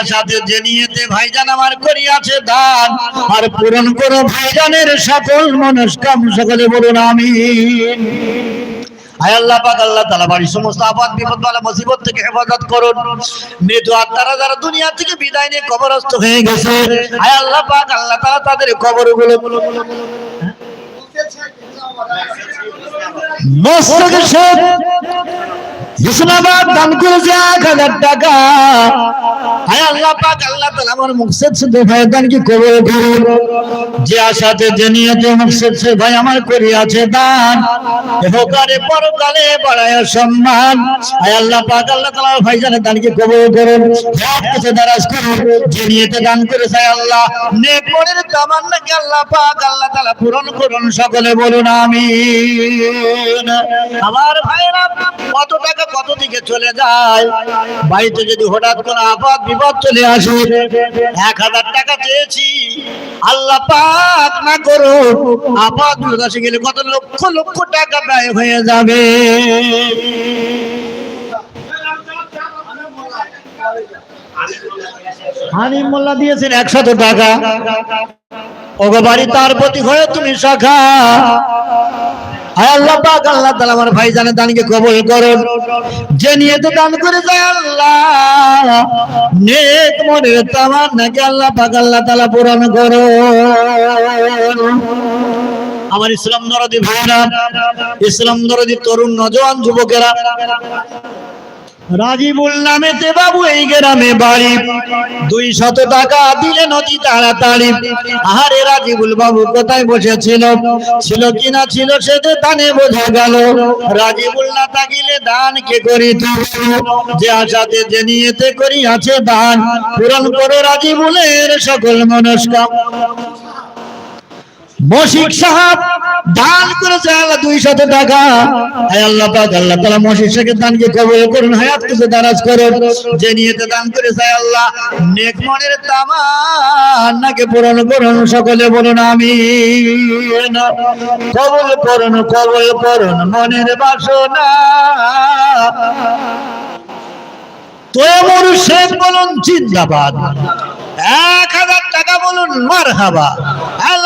আশাতে যে নিয়েতে ভাইজান আমার করিয়াছে দান। আর পূরণ করো ভাইজানের সকল মনস্কাম সকলে বলুন আমি আল্লাহ আল্লাহ মুসিবত থেকে হেফাজত করুন। মৃত আত্মারা যারা দুনিয়া থেকে বিদায় নিয়ে কবরস্থ হয়ে গেছে, আয় আল্লাহ পাক, আল্লাহ কবরগুলো মস্তক দান করেছে আল্লাহ পূরণ করুন। সকলে বলুন আমিন। আমার ভাইরা কত টাকা কত দিকে চলে যায়। বাড়িতে যদি হঠাৎ কোনো আপাত বিপদ চলে আসে, এক হাজার টাকা চেয়েছি। আল্লাহ পাক না করো আপাত বিপদ গেলে কত লক্ষ লক্ষ টাকা ব্যয় হয়ে যাবে। হানি মোল্লা দিয়েছেন একশত টাকা। ওগো বাড়ি তার প্রতি হয়ে তুমি শাখা। হায় আল্লাহ পাক, আল্লাহ তাআলা আমার ভাই জানে দানকে কবুল করুন। যে নিয়তে দান করে যায় আল্লাহ, নেক মনের তামান্নাকে আল্লাহ পাক, আল্লাহ তাআলা পূরণ করুন। আমার ইসলাম দরদি ভাইরা ইসলাম দরদি তরুণ, নজওয়ান যুবকেরা রাজিবুল নামেতে বাবু এই গ্রামে বাড়ি। দুই শত টাকা দিলে নদী তাড়াতাড়ি। আহারে রাজিবুল বাবু কোথায় বসেছিল? ছিল কিনা ছিল সে যে দানে বোঝা গেল। রাজিবুল না থাকিলে দান কে করিত? যে আশাতে, যে নিয়েতে করি আছে দান। পূরণ করো রাজিবুলের সকল মনস্কাম মশিক সাহাব দান করেছে আল্লাহ দুই শত টাকা। হায় আল্লাহ পাক, আল্লাহ তাআলা মশিক সাহেবের দানকে কবুল করুন, হায়াত কিছু দারাজ করুন। যে নিয়তে দান করেছে আল্লাহ, নেক মনের তামান্নাকে পূরণ করুন, সকলে বলুন আমি কবুল করুন কবুল করুন মনের বাসনা। তোমর শেখ বলুন, জিন্দাবাদ। এক হাজার টাকা বলুন মার হাবা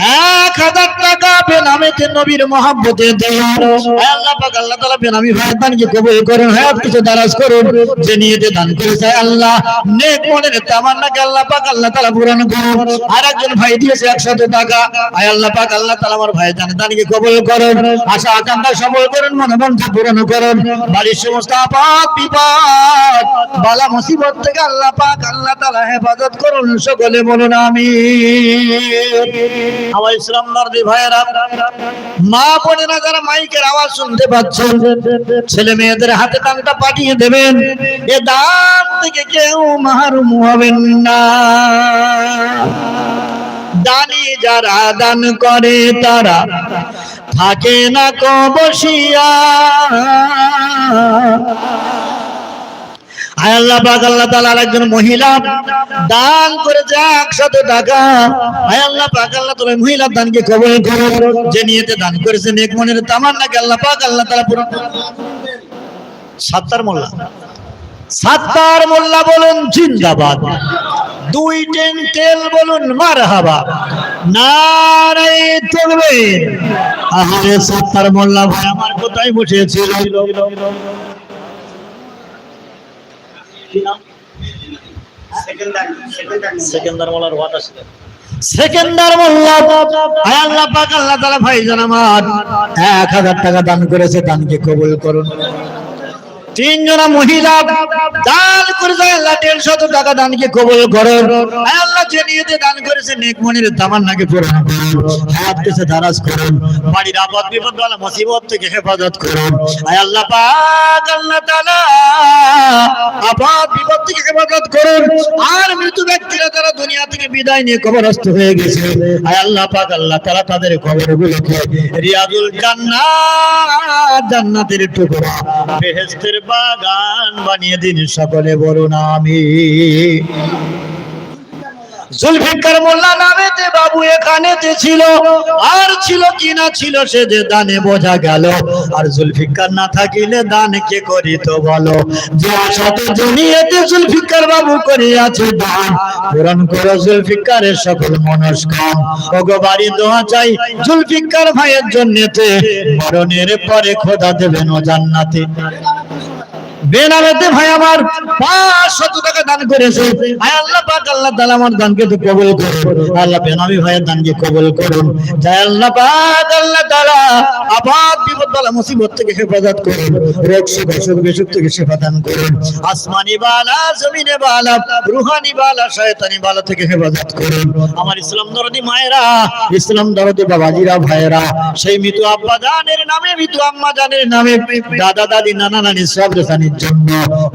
এক হাজার টাকা বেনামেতে নবীর আল্লাহ আল্লাহ করুন আল্লাহ। পূরণ করুন। আর একজন ভাই দিয়েছে 100 টাকা। আল্লাহ পাক আল্লাহ আমার ভাই আশা করুন বাড়ির সমস্ত আপাত বিপদ, বালা মুসিবত থেকে আল্লাহ পাক আল্লাহ তাআলা হেফাজত করুন। সকলে বলুন আমি আমার ইসলাম নরদি ভাইয়েরা, মা বোনেরা যারা মাইকের আওয়াজ শুনতে পাচ্ছেন। ছেলে মেয়েদের হাতে দানটা পাঠিয়ে দেবেন। এ দান থেকে কেউ মাহরুম হবেন না। দানি যারা দান করে, তারা থাকে না কবসিয়া আল্লাহ পাক, আল্লাহ তাআলা একজন মহিলা দান করেছে 100 টাকা। আয় আল্লাহ পাক, আল্লাহ তুমি মহিলা দানকে কবুল করো যে নিয়তে দান করেছে নেক মনের তামান্নাকে আল্লাহ পাক, আল্লাহ তাআলা পূরণ সাত্তার মোল্লা। সাত্তার মোল্লা বলুন, জিন্দাবাদ। দুই টেন তেল বলুন, মারহাবা। নারাই তাকবীর। আহারে সাত্তার মোল্লা ভাই, আমার কোথায় বসেছিল? সেকেন্দার মোল্লার ওয়াট আসলে সেকেন্দার মোল্লা আল্লাহ পাক আল্লাহ তাআলা ভাই জান আমার 1000 টাকা দান করেছে দানকে কবুল করুন। তিনজনা মহিলা দান করে যায় আল্লাহ দেড়শত টাকা দানকে কবল করো আল্লাহ যে নিয়েতে দান করেছে নেক মনির তামান্নাকে পূরণ করুন। হায়াত কেসে দারাজ করুন। বাড়ির আপদ বিপদ বালা মুসিবত থেকে হেফাজত করুন। আয় আল্লাহ পাক, আল্লাহ তাআলা আপদ বিপদ থেকে হেফাজত করুন। আর মৃত ব্যক্তিরা তারা দুনিয়া থেকে বিদায় নিয়ে কবরস্থ হয়ে গেছে, আয় আল্লাহ পাক, আল্লাহ তাআলা তাদের কবরগুলোকে রিয়াজুল জান্নাত জান্নাতের টুকরা। বেহেস্তের বাগান বানিয়ে দিন সকলে বলুন আমি জুলফিকার মোল্লা নামেতে বাবু এখানেতে ছিল, আর ছিল কি না ছিল সে যে দানে বোঝা গেল। আর জুলফিকার না থাকিলে দান কে করিত বলো? যে আশাতে দুনিয়াতে জুলফিকার বাবু করিয়াছে দান, পূরণ করো জুলফিকারের সকল মনস্কাম। ওগো বাড়ি দোয়া চাই জুলফিকার ভাইয়ের জন্যতে, মরণের পরে খোদা দেবেন ও জান্নাতে। বেনামেতে ভাই আমার টাকা দান করেছে। আয় আল্লাহ পাক, আল্লাহ তাআলা আমার দানকে তো কবুল করুন। আল্লাহ বেনামি ভাইয়ের দানকে কবুল করুন। আল্লাহ পাক, আল্লাহ তাআলা আপাত বিপদ মুসিবত থেকে হেফাজত করুন। রোগ সুখ, অসুখ, বিসুখ থেকে করুন। আসমানি বালা, জমিনে বালা, রুহানি বালা, শয়তানি বালা থেকে হেফাজত করুন। আমার ইসলাম দরদি মায়েরা, ইসলাম দরদি বাবাজিরা, ভাইয়েরা, সেই মৃত আব্বা জানের নামে, মৃত আম্মা জানের নামে, দাদা, দাদি, নানা, নানি, সব রেসানির জন্য।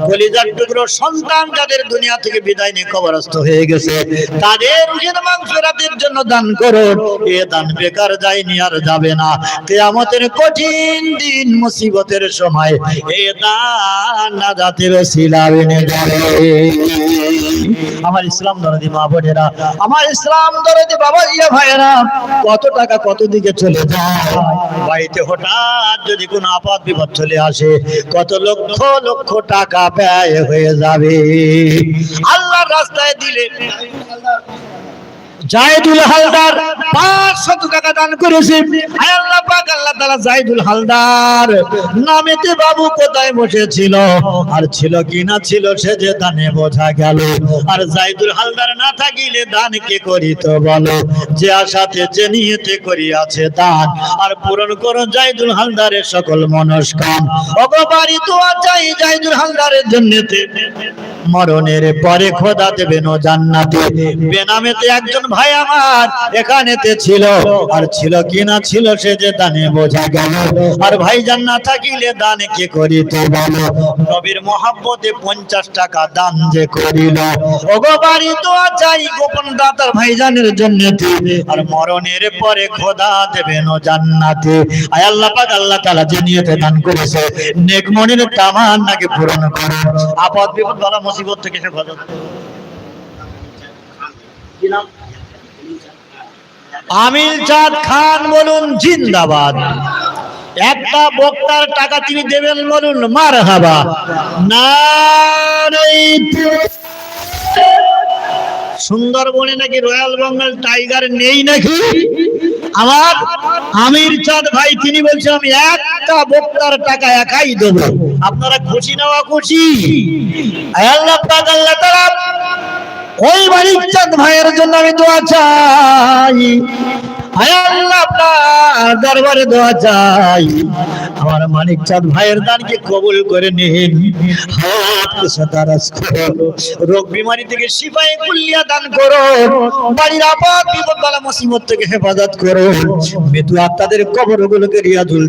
কলিজার টুকরো সন্তান যাদের দুনিয়া থেকে বিদায় নিয়ে কবরস্থ হয়ে গেছে, তাদের রুহের মাংসরাতের জন্য দান করো এ দান বেকার যায়নি আর যাবে না। কেয়ামতের কঠিন দিন, মুসিবতের সময়, এ দান না জাতির শিলা এনে যাবে আমার ইসলাম দরদি মা বোনেরা, আমার ইসলাম দরদি বাবা ইয়া ভাইয়েরা, কত টাকা কত দিকে চলে যায়? বাড়িতে হঠাৎ যদি কোনো আপদ বিপদ চলে আসে, কত লক্ষ লক্ষ টাকা ব্যয় হয়ে যাবে। আল্লাহর রাস্তায় দিলে জায়দুল হালদার পাঁচশত টাকা দান করেছে। আল্লাহ পাক, আল্লাহ তাআলা জায়দুল হালদার নামেতে বাবু কোথায় বসেছিল? আর ছিল কি না ছিল সে যে দানে বোঝা গেল। আর জায়দুল হালদার না থাকিলে দান কে করিত বলো? যে আশাতে, যে নিয়েতে করিয়াছে দান। আর পূরণ করো জায়দুল হালদারের সকল মনস্কাম অগবারি তো চাই জায়দুল হালদারের জন্যতে। মরণের পরে খোদা দেবেন ও জান্নাতে। বেনামেতে একজন ভাই আমার, এখানেতে ছিল। আর ছিল কি না ছিল সে যে দানে বোঝা গেল। আর ভাই জান্নাত থাকিলে দান কে করিত বলো? নবীর মহাব্বতে পঞ্চাশ টাকা দান যে করিল। ওগো বাড়ি তো চাই গোপন দাতার ভাইজানের জন্য আর মরণের পরে খোদা দেবেন ও জান্নাতে। আয় আল্লাহ পাক, আল্লাহ তাআলা যে নিয়তে দান করেছে, নেক মনের তামান্নাকে পূরণ করো। আপদ বিপদ বালা মুসিবত থেকে হেফাজত। আমিল চাঁদ খান বলুন, জিন্দাবাদ। একটা বক্তার টাকা তিনি দেবেন বলুন মার হাবা না সুন্দরবনে নাকি রয়্যাল বেঙ্গল টাইগার নেই নাকি? আমার আমির চাঁদ ভাই, তিনি বলছেন, আমি একটা বক্তার টাকা একাই দেবো। আপনারা খুশি নেওয়া খুশি ওই মানিক চাঁদ ভাইয়ের জন্য আমি দোয়া চাই। দরবারে দোয়া আমার ভাইয়ের দানকে কবুল করে রোগ থেকে দান আপাত থেকে হেফাজত করো। মৃত্যু আত্মাদের কবরগুলোকে রিয়াজুল